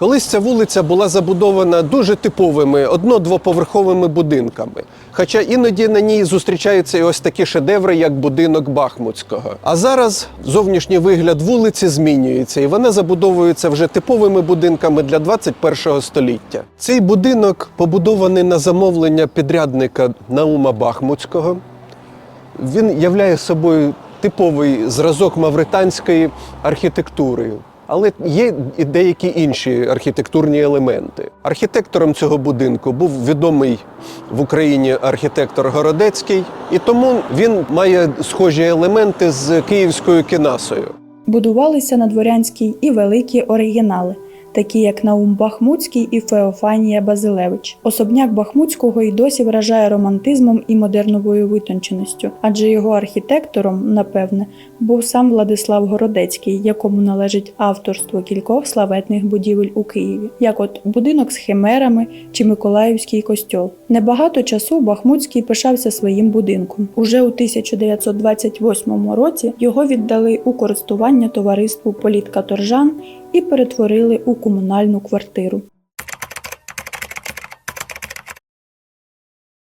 Колись ця вулиця була забудована дуже типовими одно-двоповерховими будинками. Хоча іноді на ній зустрічаються і ось такі шедеври, як будинок Бахмутського. А зараз зовнішній вигляд вулиці змінюється, і вона забудовується вже типовими будинками для 21 століття. Цей будинок побудований на замовлення підрядника Наума Бахмутського. Він являє собою типовий зразок мавританської архітектури. Але є і деякі інші архітектурні елементи. Архітектором цього будинку був відомий в Україні архітектор Городецький, і тому він має схожі елементи з київською кінасою. Будувалися на дворянській і великі оригінали, такі як Наум Бахмутський і Феофанія Базилевич. Особняк Бахмутського й досі вражає романтизмом і модерновою витонченістю, адже його архітектором, напевне, був сам Владислав Городецький, якому належить авторство кількох славетних будівель у Києві, як от будинок з химерами чи Миколаївський костьол. Небагато часу Бахмутський пишався своїм будинком. Уже у 1928 році його віддали у користування товариству Політкаторжан і перетворили у комунальну квартиру.